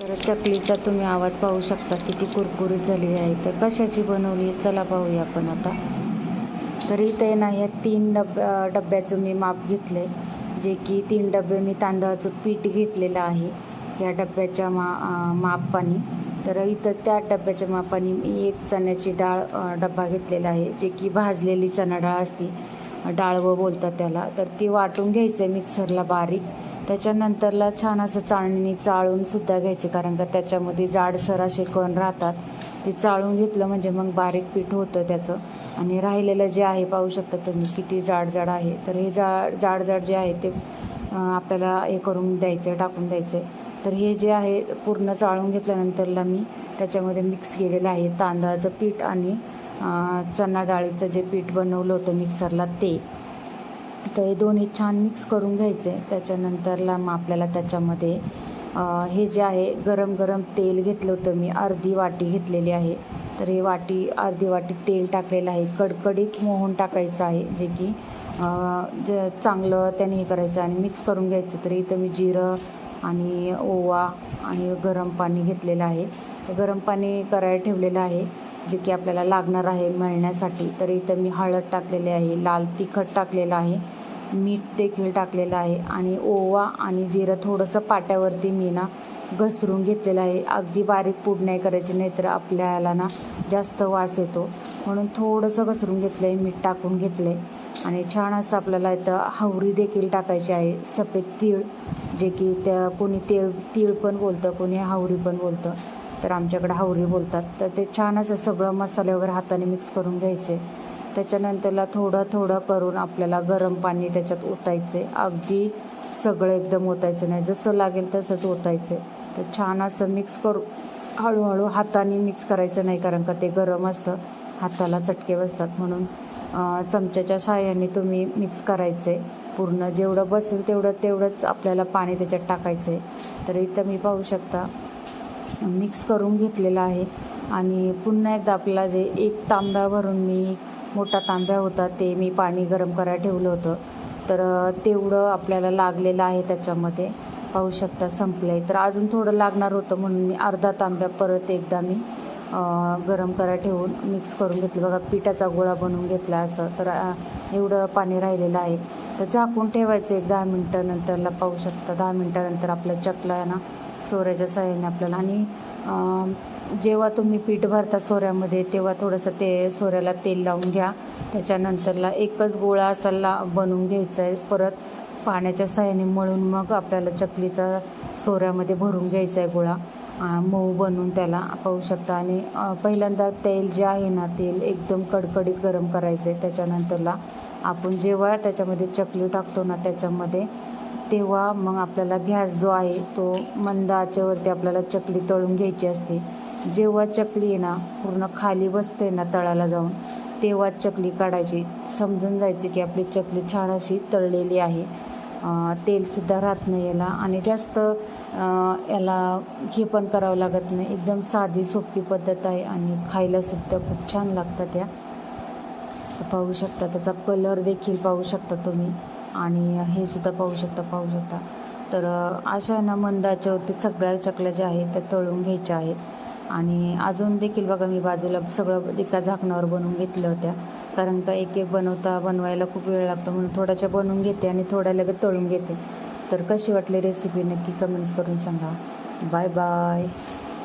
तर चकलीचा तुम्ही आवाज पाहू शकता किती कुरकुरीत झाली आहे तर कशाची बनवली चला पाहूया आपण आता. तर इथे आहे ना ह्या तीन डब्या डब्याचं मी माप घेतलं आहे जे की तीन डबे मी तांदळाचं पीठ घेतलेलं आहे. या डब्याच्या मा मापाने. तर इथं त्या डब्याच्या मापाने मी एक चण्याची डाळ डबा डब्बा घेतलेला आहे. जे की भाजलेली चणा डाळ असते. डाळवं बोलतात त्याला. तर ती वाटून घ्यायचं आहे मिक्सरला बारीक. त्याच्यानंतरला छान असं चाळणीने चाळून सुद्धा घ्यायचे कारण का त्याच्यामध्ये जाडसर असे कण राहतात ते चाळून घेतलं म्हणजे मग बारीक पीठ होतं त्याचं. आणि राहिलेलं जे आहे पाहू शकता तुम्ही किती जाड जाड आहे. तर हे जाड जाड जाड जे आहे ते आपल्याला हे करून द्यायचं टाकून द्यायचं. तर हे जे आहे पूर्ण चाळून घेतल्यानंतरला मी त्याच्यामध्ये मिक्स केलेलं आहे. तांदळाचं पीठ आणि अं, चणा डाळीचं जे पीठ बनवलं होतं मिक्सरला ते. तर हे दोन्ही छान मिक्स करून घ्यायचे. त्याच्यानंतरला मग आपल्याला त्याच्यामध्ये हे जे आहे गरम गरम तेल घेतलं होतं मी अर्धी वाटी घेतलेली आहे. तर हे वाटी अर्धी वाटी तेल टाकलेलं आहे. कडकडीत मोहन टाकायचं आहे जे की जे चांगलं त्याने हे करायचं आणि मिक्स करून घ्यायचं. तर इथं मी जिरं आणि ओवा आणि गरम पाणी घेतलेलं आहे. ते गरम पाणी करायला ठेवलेलं आहे जे की आपल्याला लागणार आहे मळण्यासाठी. तर इथं मी हळद टाकलेली आहे लाल तिखट टाकलेलं आहे. मीठ देखील टाकलेलं आहे आणि ओवा आणि जिरं थोडंसं पाट्यावरती मी ना घसरून घेतलेलं आहे. अगदी बारीक पूड नाही करायची नाही तर आपल्याला ना जास्त वास येतो. म्हणून थोडंसं घसरून घेतलं आहे मीठ टाकून घेतलं आहे आणि छान असं आपल्याला इथं हावरी देखील टाकायची आहे सफेद तीळ जे की त्या कोणी तीळ तीळ पण बोलतं कोणी हावरी पण बोलतं. तर आमच्याकडे हावरी बोलतात. तर ते छान असं सगळं मसाले वगैरे हाताने मिक्स करून घ्यायचे. त्याच्यानंतरला थोडं थोडं करून आपल्याला गरम पाणी त्याच्यात ओतायचे. अगदी सगळं एकदम ओतायचं नाही. जसं लागेल तसंच ओतायचं. तर छान असं मिक्स करू. हळूहळू हाताने मिक्स करायचं नाही कारण का ते गरम असतं. हाताला चटके बसतात म्हणून चमच्याच्या साह्याने तुम्ही मिक्स करायचे. पूर्ण जेवढं बसेल तेवढं तेवढंच आपल्याला पाणी त्याच्यात टाकायचं. आहे तर इथं मी पाहू शकता मिक्स करून घेतलेलं आहे. आणि पुन्हा एकदा आपला जे एक तांबडा भरून मी मोठा तांब्या होता ते मी पाणी गरम करायला ठेवलं होतं. तर तेवढं आपल्याला लागलेलं आहे त्याच्यामध्ये. पाहू शकता संपलं आहे तर अजून थोडं लागणार होतं म्हणून मी अर्धा तांब्या परत एकदा मी गरम करायला ठेवून मिक्स करून घेतलं. बघा पिठाचा गोळा बनवून घेतला असं. तर एवढं पाणी राहिलेलं आहे. तर झाकून ठेवायचं एक दहा मिनटानंतरला. पाहू शकता दहा मिनटानंतर आपलं चकला आहे ना सोऱ्याच्या साह्याने आपल्याला. आणि जेव्हा तुम्ही पीठ भरता सोऱ्यामध्ये तेव्हा थोडंसं ते सोऱ्याला तेल लावून घ्या. त्याच्यानंतरला एकच गोळा असा ला बनवून घ्यायचा आहे. परत पाण्याच्या साह्याने मळून मग आपल्याला चकलीचा सोऱ्यामध्ये भरून घ्यायचा आहे गोळा. मऊ बनवून त्याला पाहू शकता. आणि पहिल्यांदा तेल जे आहे ना तेल एकदम कडकडीत गरम करायचं आहे त्याच्यानंतरला आपण जेव्हा त्याच्यामध्ये चकली टाकतो ना त्याच्यामध्ये तेव्हा मग आपल्याला गॅस जो आहे तो मंद आचेवरती आपल्याला चकली तळून घ्यायची असते. जेव्हा चकली आहे ना पूर्ण खाली बसते ना तळाला जाऊन तेव्हा चकली काढायची. समजून जायची की आपली चकली छान अशी तळलेली आहे. तेलसुद्धा राहत नाही याला आणि जास्त याला हे पण करावं लागत नाही. एकदम साधी सोपी पद्धत आहे आणि खायलासुद्धा खूप छान लागतात या. पाहू शकता त्याचा कलर देखील पाहू शकता तुम्ही. आणि हे सुद्धा पाहू शकता पाहू शकता. तर अशा ना मंदाच्यावरती सगळ्या चकल्या ज्या आहेत त्या तळून घ्यायच्या आहेत. आणि अजून देखील बघा मी बाजूला सगळं एका झाकणावर बनवून घेतल्या होत्या. कारण का एक एक बनवता बनवायला खूप वेळ लागतो म्हणून थोड्याशा बनवून घेते आणि थोड्या लगेच तळून घेते. तर कशी वाटली रेसिपी नक्की कमेंट्स करून सांगा. Bye bye